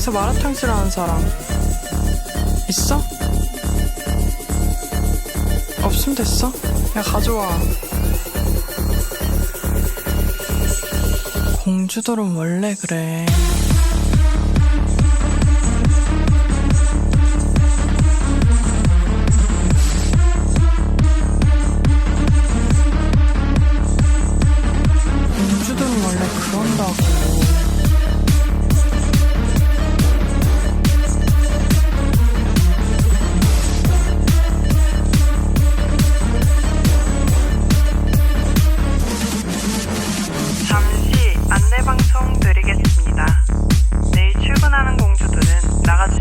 여기서 마라탕스라 하는 사람 있어? 없으면 됐어? 그냥 가져와 공주들은 원래 그래 공주들은 원래 그런다고